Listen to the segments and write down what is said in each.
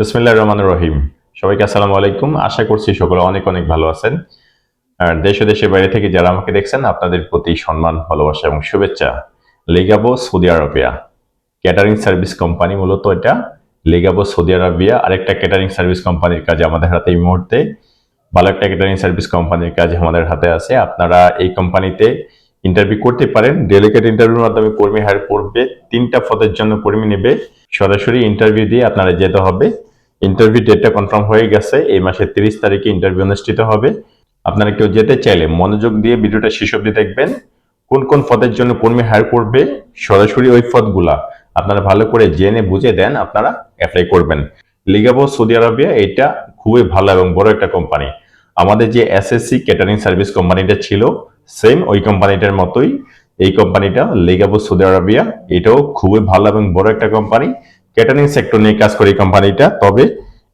বিসমিল্লাহ রহমান রহিম। সবাইকে আসসালামু আলাইকুম। আশা করছি সকলে অনেক অনেক ভালো আছেন। আর দেশ ও দেশের বাইরে থেকে যারা আমাকে দেখছেন, আপনাদের প্রতি সম্মান, ভালোবাসা এবং শুভেচ্ছা। লেগাবো Saudi Arabia. Catering service company মূলত এটা। লেগাবো সৌদি আরবিয়া। আরেকটা ক্যাটারিং সার্ভিস কোম্পানির কাজ আমাদের হাতে এই মুহূর্তে। ভালো একটা ক্যাটারিং সার্ভিস কোম্পানির কাজ আমাদের হাতে আছে। আপনারা এই কোম্পানিতে ইন্টারভিউ করতে পারেন। ডেলিগেট ইন্টারভিউর মাধ্যমে কর্মী হায়ার করবে। তিনটা পদের জন্য কর্মী নেবে। সরাসরি ইন্টারভিউ দিয়ে আপনারা যেতে হবে। ইন্টারভিউ ডেটটা কনফার্ম হয়ে গেছে, এই মাসের তিরিশ তারিখে ইন্টারভিউ অনুষ্ঠিত হবে। আপনারা কেউ যেতে চাইলে মনোযোগ দিয়ে ভিডিওটা শেষ অবধি দেখবেন। কোন কোন পদের জন্য কর্মী হায়ার করবে, সরাসরি ওই পদগুলা আপনারা ভালো করে জেনে বুঝে দেন, আপনারা অ্যাপ্লাই করবেন। লিগাবো সৌদি আরবিয়া এটা খুবই ভালো এবং বড় একটা কোম্পানি আমাদের যে এসএসসি ক্যাটারিং সার্ভিস কোম্পানিটা ছিল সেম ওই কোম্পানিটার মতোই। এই কোম্পানিটা লিগাবো সৌদি আরবিয়া এটাও খুবই ভালো এবং বড় একটা কোম্পানি ক্যাটারিং সেক্টর নিয়ে কাজ করে কোম্পানিটা তবে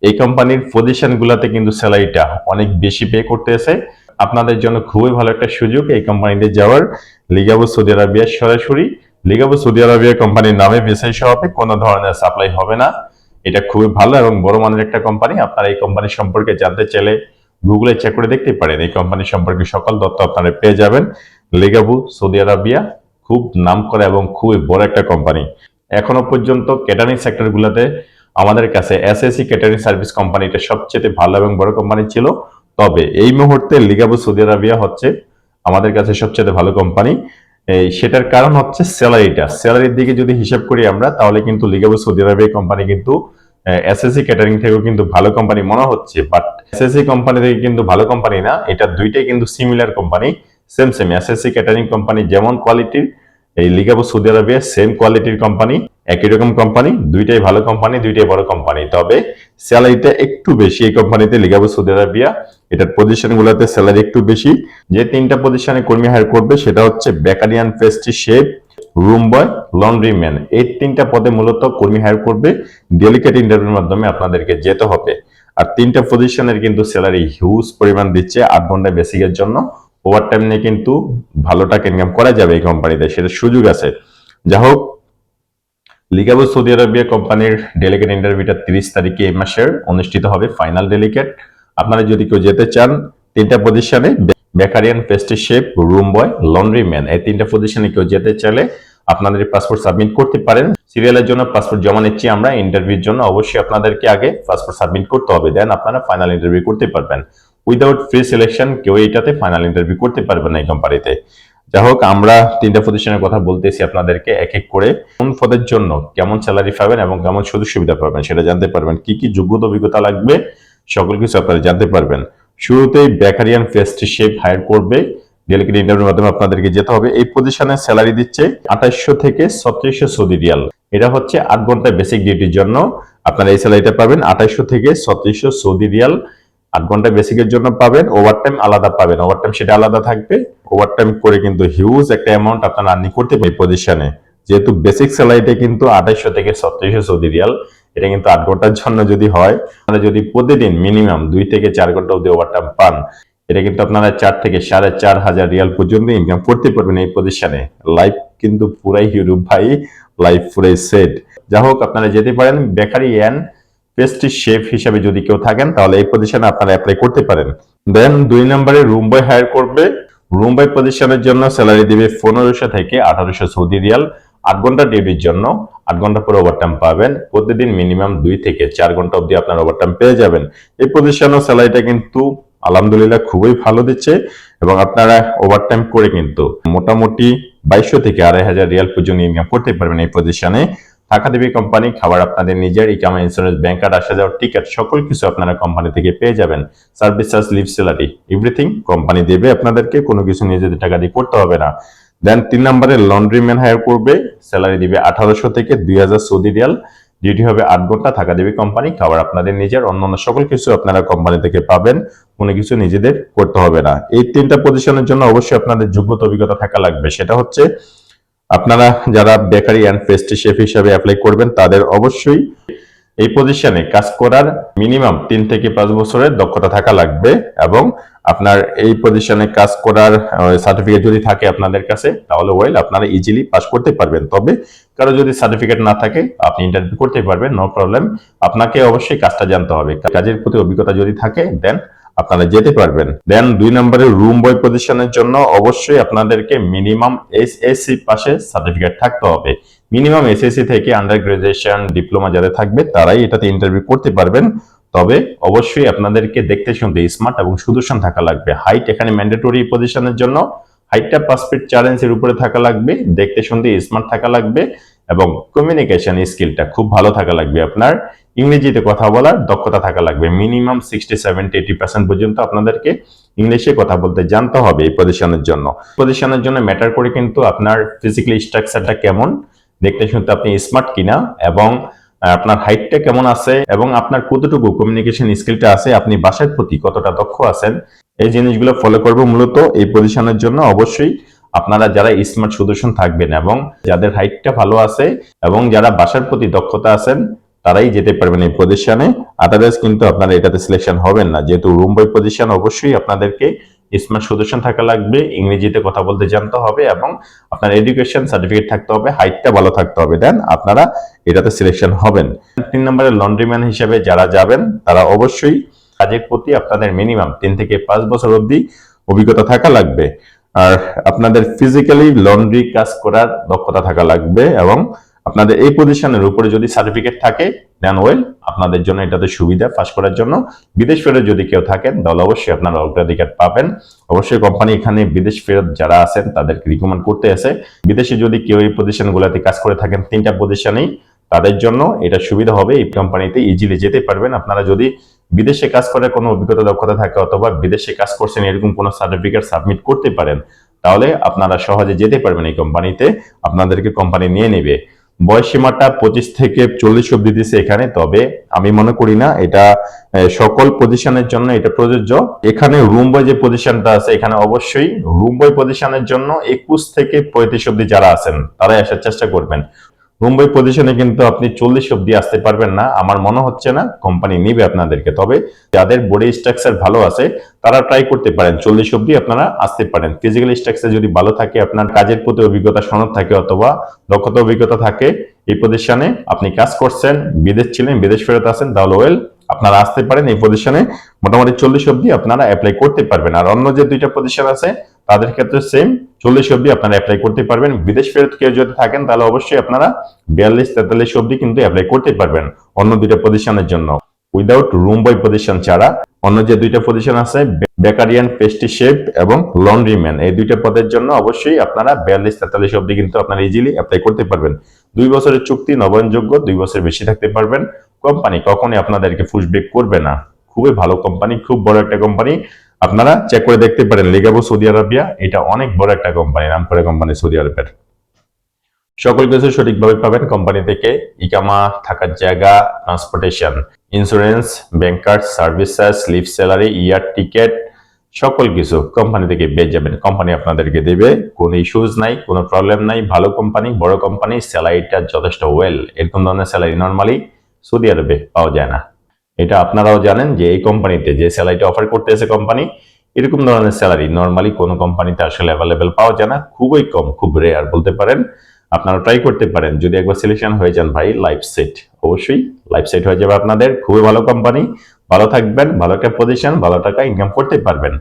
এই কোম্পানির পজিশন গুলাতে কিন্তু স্যালারিটা অনেক বেশি পে করতেছে। আপনাদের জন্য খুবই ভালো একটা সুযোগ এই কোম্পানিতে যাওয়ার। লিগাবো সৌদি আরবিয়া সরাসরি। লিগাবো সৌদি আরবিয়া কোম্পানির নামে বিশেষ হবে, কোনো ধরনের সাপ্লাই হবে না। এটা খুবই ভালো এবং বড় মানের একটা কোম্পানি আপনারা এই কোম্পানি সম্পর্কে জানতে চাইলে গুগলে চেক করে দেখতে পারেন। এই কোম্পানি সম্পর্কে সকল তথ্য আপনারা পেয়ে যাবেন। লিগাবু সৌদি আরবিয়া খুব নাম করা এবং খুবই বড় একটা কোম্পানি এখনও পর্যন্ত ক্যাটারিং সেক্টর গুলোতে আমাদের কাছে এসএসসি ক্যাটারিং সার্ভিস কোম্পানিটা সবচেয়ে ভালো এবং বড় কোম্পানি ছিল। তবে এই মুহূর্তে লিগাবু সৌদি আরবিয়া হচ্ছে আমাদের কাছে সবচেয়ে ভালো কোম্পানি সেটার কারণ হচ্ছে স্যালারিটা স্যালারির দিকে যদি হিসাব করি আমরা, তাহলে কিন্তু লিগাবু সৌদি আরবিয়া কোম্পানি কিন্তু এসএসসি ক্যাটারিং থেকেও কিন্তু ভালো কোম্পানি মনে হচ্ছে। বাট এসএসসি কোম্পানি থেকে কিন্তু ভালো কোম্পানি না, এটা দুইটাই কিন্তু similar company same same SSC catering company যেমন কোয়ালিটির এই লিগাবো সৌদি আরবিয়া সেম কোয়ালিটির কোম্পানি একই রকম কোম্পানি দুইটাই ভালো কোম্পানি দুইটাই বড় কোম্পানি তবে স্যালারিটা একটু বেশি এই কোম্পানিতে লিগাবো সৌদি আরবিয়া এটার পজিশন গুলোতে স্যালারি একটু বেশি। যে তিনটা পজিশনে কর্মী হায়ার করবে, সেটা হচ্ছে bakery and pastry chef room boy laundry man এই তিনটা পদে মূলত কর্মী হায়ার করবে। ডেলিকেট ইন্টারভিউর মাধ্যমে আপনাদেরকে যেতে হবে। আর তিনটা পজিশনের কিন্তু স্যালারি হিউজ পরিমাণ দিচ্ছে আট ঘণ্টা বেসিকের জন্য। ওভার টাইম নিয়ে কিন্তু ভালো টাকা ইনকাম করা যাবে এই কোম্পানিতে সেটা সুযোগ আছে। যা হোক লিগাবো সৌদি আরবিয়া কোম্পানির ডেলিগেট ইন্টারভিউটা তিরিশ তারিখে এই মাসের অনুষ্ঠিত হবে ফাইনাল ডেলিগেট আপনারা যদি কেউ যেতে চান, তিনটা পজিশনে bakery and pastry chef room boy laundry man এই তিনটা পজিশনে কেউ যেতে চাইলে আপনাদের পাসপোর্ট সাবমিট করতে পারেন। সিরিয়ালের জন্য পাসপোর্ট জমা নিচ্ছি আমরা ইন্টারভিউর জন্য অবশ্যই আপনাদেরকে আগে পাসপোর্ট সাবমিট করতে হবে দেন আপনারা ফাইনাল ইন্টারভিউ করতে পারবেন। উইদাউট ফ্রি সিলেকশন কেউ এইটাতে ফাইনাল ইন্টারভিউ করতে পারবে না এই কোম্পানিতে যাই হোক, আমরা তিনটা পজিশনের কথা বলতেছি আপনাদেরকে এক এক করে। কোন পদের জন্য কেমন স্যালারি পাবেন এবং কেমন সুযোগ সুবিধা পাবেন সেটা জানতে পারবেন। কি কি যোগ্যতা অভিজ্ঞতা লাগবে সকল কিছু আপনারা জানতে পারবেন। শুরুতেই bakery and pastry chef hire করবে ডেলিগেট ইন্টারভিউর মাধ্যমে আপনাদেরকে যেতে হবে। এই পজিশনে স্যালারি দিচ্ছে আঠাইশশো থেকে ছত্রিশশো সৌদি রিয়াল। এটা হচ্ছে আট ঘণ্টা বেসিক ডিউটির জন্য। আপনারা এই স্যালারিটা পাবেন আঠাইশশো থেকে ছত্রিশশো সৌদি রিয়াল। আট ঘণ্টা বেসিকের জন্য পাবেন ওভার টাইম আলাদা পাবেন। ওভার টাইম সেটা আলাদা থাকবে। ওভার টাইম করে কিন্তু হিউজ একটা অ্যামাউন্ট আপনারা আর্নিং করতে পারেন পজিশনে যেহেতু বেসিক স্যালারিটা কিন্তু আঠাইশশো থেকে ছত্রিশশো সৌদি রিয়াল, এটা কিন্তু আট ঘণ্টার জন্য যদি হয় মানে যদি প্রতিদিন মিনিমাম দুই থেকে চার ঘণ্টা অব্দি ওভার টাইম পান, এটা কিন্তু আপনারা চার থেকে সাড়ে চার হাজার রিয়াল পর্যন্ত ইনকাম করতে পারবেন এই পজিশনে লাইফ কিন্তু পুরাই হিরো ভাই লাইফ পুরাই সেট যা হোক আপনারা যেতে পারেন, বেকারি অ্যান্ড পেস্ট্রি শেফ হিসাবে যদি কেউ থাকেন, তাহলে এই পজিশনে আপনারা অ্যাপ্লাই করতে পারেন। দেন দুই নম্বরে রুম বয় হায়ার করবে। রুম বয় পজিশনের জন্য স্যালারি দিবে পনেরোশো থেকে আঠারোশো সৌদি রিয়াল। আট ঘণ্টা ডিউটির জন্য আট ঘণ্টা পরে ওভারটাইম পাবেন। প্রতিদিন মিনিমাম দুই থেকে চার ঘণ্টা অবধি আপনার ওভারটাইম পেয়ে যাবেন। এই পজিশনের স্যালারিটা কিন্তু আলহামদুলিল্লাহ খুবই ভালো দিচ্ছে এবং আপনারা ওভারটাইম করে কিন্তু মোটামুটি বাইশশো থেকে আড়াই হাজার রিয়াল পর্যন্ত ইনকাম করতে পারবেন এই পজিশনে টাকা দেবী কোম্পানি খাবার আপনাদের নিজের ইকামা ইন্স্যুরেন্স ব্যাংক কার্ড আসা যাওয়ার টিকিট সকল কিছু আপনারা কোম্পানি থেকে পেয়ে যাবেন। Service charge leave salary everything company দেবে আপনাদেরকে, কোনো কিছু নিজেদের টাকা দিয়ে করতে হবে না। দেন তিন নম্বরে লন্ড্রি ম্যান হায়ার করবে স্যালারি দিবে আঠারোশো থেকে দুই হাজার সৌদি রিয়াল। ডিউটি হবে আট ঘণ্টা থাকা দেবে কোম্পানি খাবার আপনাদের নিজের, অন্যান্য সকল কিছু আপনারা কোম্পানি থেকে পাবেন, কোনো কিছু নিজেদের করতে হবে না। এই তিনটা পজিশনের জন্য অবশ্যই আপনাদের যোগ্যতা, অভিজ্ঞতা থাকা লাগবে। সেটা হচ্ছে আপনারা যারা বেকারি অ্যান্ড পেস্ট্রি শেফ হিসাবে অ্যাপ্লাই করবেন, তাদের অবশ্যই এই পজিশনে কাজ করার মিনিমাম তিন থেকে পাঁচ বছরের দক্ষতা থাকা লাগবে এবং আপনার এই পজিশনে কাজ করার সার্টিফিকেট যদি থাকে আপনাদের কাছে, তাহলে ওয়েল আপনারা ইজিলি পাস করতে পারবেন। তবে কারও যদি সার্টিফিকেট না থাকে, আপনি ইন্টারভিউ করতে পারবেন নো প্রবলেম আপনাকে অবশ্যই কাজটা জানতে হবে। কাজের প্রতি অভিজ্ঞতা যদি থাকে দেন আপনারা যেতে পারবেন। দেন দুই নম্বরে রুম বয় পজিশনের জন্য অবশ্যই আপনাদেরকে মিনিমাম এসএসসি পাশে সার্টিফিকেট থাকতে হবে। মিনিমাম এসএসসি থেকে আন্ডার গ্রাজুয়েশন ডিপ্লোমা যারা থাকবে, তারাই এটাতে ইন্টারভিউ করতে পারবেন। তবে অবশ্যই আপনাদেরকে দেখতে শুনতে স্মার্ট এবং সুদর্শন থাকা লাগবে। হাইট এখানে ম্যান্ডেটরি পজিশনের জন্য হাইটটা পাঁচ ফিট চার ইঞ্চের উপরে থাকা লাগবে, দেখতে শুনতে স্মার্ট থাকা লাগবে। এবং কমিউনিকেশন স্কিলটা খুব ভালো থাকা লাগবে আপনার। ইংরেজিতে কথা বলার দক্ষতা থাকা লাগবে। Minimum sixty seventy eighty percent পর্যন্ত আপনাদেরকে ইংলিশে কথা বলতে জানতে হবে এই পজিশনের জন্য। পজিশনের জন্য ম্যাটার করে কিন্তু আপনার ফিজিক্যাল স্ট্রাকচারটা কেমন, দেখতে শুনতে আপনি স্মার্ট কিনা এবং আপনার হাইটটা কেমন আছে এবং আপনার কতটুকু কমিউনিকেশন স্কিলটা আছে, আপনি বাসার প্রতি কতটা দক্ষ আছেন, এই জিনিসগুলো ফলো করব। মূলত এই পজিশনের জন্য অবশ্যই আপনারা যারা স্মার্ট সুদর্শন থাকবেন এবং যাদের হাইটটা ভালো আছে এবং যারা বাসার প্রতি দক্ষতা আছেন, তারাই যেতে পারবেন এই পজিশনে আদারওয়াইজ কিন্তু আপনারা এটাতে সিলেকশন হবেন না। যেহেতু রুম বই পজিশন অবশ্যই আপনাদেরকে স্মার্ট সদস্য থাকা লাগবে। ইংরেজিতে কথা বলতে জানতে হবে এবং আপনার এডুকেশন সার্টিফিকেট থাকতে হবে হাইটটা ভালো থাকতে হবে। দেন আপনারা এটাতে সিলেকশন হবেন। তিন নম্বরে লন্ড্রিম্যান হিসেবে যারা যাবেন, তারা অবশ্যই কাজের প্রতি আপনাদের মিনিমাম তিন থেকে পাঁচ বছর অবধি অভিজ্ঞতা থাকা লাগবে। আর আপনাদের ফিজিক্যালি লন্ড্রি কাজ করার দক্ষতা থাকা লাগবে এবং আপনাদের এই পজিশনের উপরে যদি সার্টিফিকেট থাকে দেন ওয়েল আপনাদের জন্য এটাতে সুবিধা পাস করার জন্য। বিদেশ ফেরত যদি কেউ থাকেন, তাহলে অবশ্যই আপনারা অগ্রাধিকার পাবেন। অবশ্যই কোম্পানি এখানে বিদেশ ফেরত যারা আছেন, তাদেরকে রিকমেন্ড করতে আছে বিদেশে যদি কেউ এই পজিশন গুলাতে কাজ করে থাকেন, তিনটা পজিশনেই তাদের জন্য এটা সুবিধা হবে। এই কোম্পানিতে ইজিলি যেতে পারবেন। আপনারা যদি বিদেশে কাজ করার কোনো অভিজ্ঞতা, দক্ষতা থাকে অথবা বিদেশে কাজ করছেন, এরকম কোনো সার্টিফিকেট সাবমিট করতে পারেন, তাহলে আপনারা সহজে যেতে পারবেন এই কোম্পানিতে আপনাদেরকে কোম্পানি নিয়ে নেবে। বয়স সীমাটা পঁচিশ থেকে চল্লিশ অব্দি দিছে এখানে, তবে আমি মনে করি না, এটা সকল পজিশনের জন্য এটা প্রযোজ্য। এখানে রুম বয় যে পজিশনটা আছে, এখানে অবশ্যই রুম বয় পজিশনের জন্য একুশ থেকে পঁয়ত্রিশ অব্দি যারা আছেন, তারাই আসার চেষ্টা করবেন। মুম্বাই পজিশনে কিন্তু আপনি চল্লিশ অব্দি আসতে পারবেন না। আমার মনে হচ্ছে না কোম্পানি নিবে আপনাদেরকে। তবে যাদের বডি স্ট্রাকচার ভালো আছে, তারা ট্রাই করতে পারেন। চল্লিশ অব্দি আপনারা আসতে পারেন। ফিজিক্যাল স্ট্রাকচার যদি ভালো থাকে, আপনার কাজের প্রতি অভিজ্ঞতা, সনদ থাকে অথবা দক্ষতা অভিজ্ঞতা থাকে, এই পজিশনে আপনি কাজ করছেন, বিদেশ ছিলেন, বিদেশ ফেরত আছেন, তাহলে ওয়েল আপনারা আসতে পারেন। এই পজিশনে মোটামুটি চল্লিশ অব্দি আপনারা অ্যাপ্লাই করতে পারবেন। আর অন্য যে দুইটা পজিশন আছে তাদের ক্ষেত্রে সেম চল্লিশ অব্দি আপনারা অ্যাপ্লাই করতে পারবেন। বিদেশ ফেরত কেউ যদি থাকেন, তাহলে অবশ্যই আপনারা বিয়াল্লিশ, তেতাল্লিশ অব্দি কিন্তু অ্যাপ্লাই করতে পারবেন অন্য দুইটা পজিশনের জন্য। উইদাউট রুম বয় পজিশন ছাড়া অন্য যে দুইটা পজিশন আছে, বেকারিয়ান পেস্টি শেপ এবং লন্ড্রিম্যান এই দুইটা পদের জন্য অবশ্যই আপনারা বিয়াল্লিশ, তেতাল্লিশ অব্দি কিন্তু আপনারা ইজিলি অ্যাপ্লাই করতে পারবেন। দুই বছরের চুক্তি নবায়নযোগ্য, দুই বছর বেশি থাকতে পারবেন। কোম্পানি কখনই আপনাদেরকে ফুসবেক করবে না। খুবই ভালো কোম্পানি, খুব বড় একটা কোম্পানি। আপনারা চেক করে দেখতে পারেন লিগাবো সৌদি আরবিয়া। এটা অনেক বড় একটা কোম্পানি নাম করে কোম্পানি সৌদি আরবের। সকল কিছু সঠিকভাবে পাবেন কোম্পানি থেকে। ইকামা থাকার জায়গা transportation insurance bank card services leave salary year ticket সকল কিছু কোম্পানি থেকে পেয়ে যাবেন। কোম্পানি আপনাদেরকে দেবে, কোনো ইস্যুজ নাই, কোনো প্রবলেম নাই। ভালো কোম্পানি বড় কোম্পানি স্যালারিটা যথেষ্ট ওয়েল এরকম ধরনের স্যালারি নর্মালি সৌদি আরবে পাওয়া যায় না। এটা আপনারাও জানেন যে এই কোম্পানিতে যে স্যালারিটা অফার করতেছে কোম্পানি, এরকম ধরনের স্যালারি নর্মালি কোনো কোম্পানিতে আসলে অ্যাভেলেবেল পাওয়া যায় না। খুবই কম, খুব রেয়ার বলতে পারেন। আপনারা ট্রাই করতে পারেন। যদি একবার সিলেকশন হয়ে যান ভাই লাইফ সেট অবশ্যই লাইফ সেট হয়ে যাবে আপনাদের। খুবই ভালো কোম্পানি। ভালো থাকবেন, ভালো একটা পজিশন ভালো টাকা ইনকাম করতে পারবেন।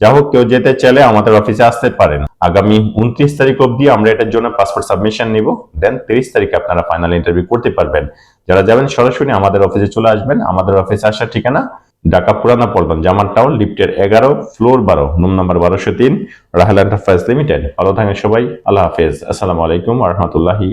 যা হোক, কেউ যেতে চাইলে আমাদের অফিসে আসতে পারেন। আগামী উনত্রিশ তারিখ অবধি আমরা এটার জন্য পাসপোর্ট সাবমিশন নিব দেন তিরিশ তারিখে আপনারা ফাইনাল ইন্টারভিউ করতে পারবেন। যারা যাবেন, সরাসরি আমাদের অফিসে চলে আসবেন। আমাদের অফিসে আসার ঠিকানা ঢাকা পুরানা পল্টন জামান টাউন, লিফটের এগারো, ফ্লোর বারো রুম নাম্বার বারোশো তিন, রাহেল এন্টারপ্রাইজ লিমিটেড ভালো থাকেন সবাই, আল্লাহ হাফেজ। আসসালামু আলাইকুম রহমতুল্লাহি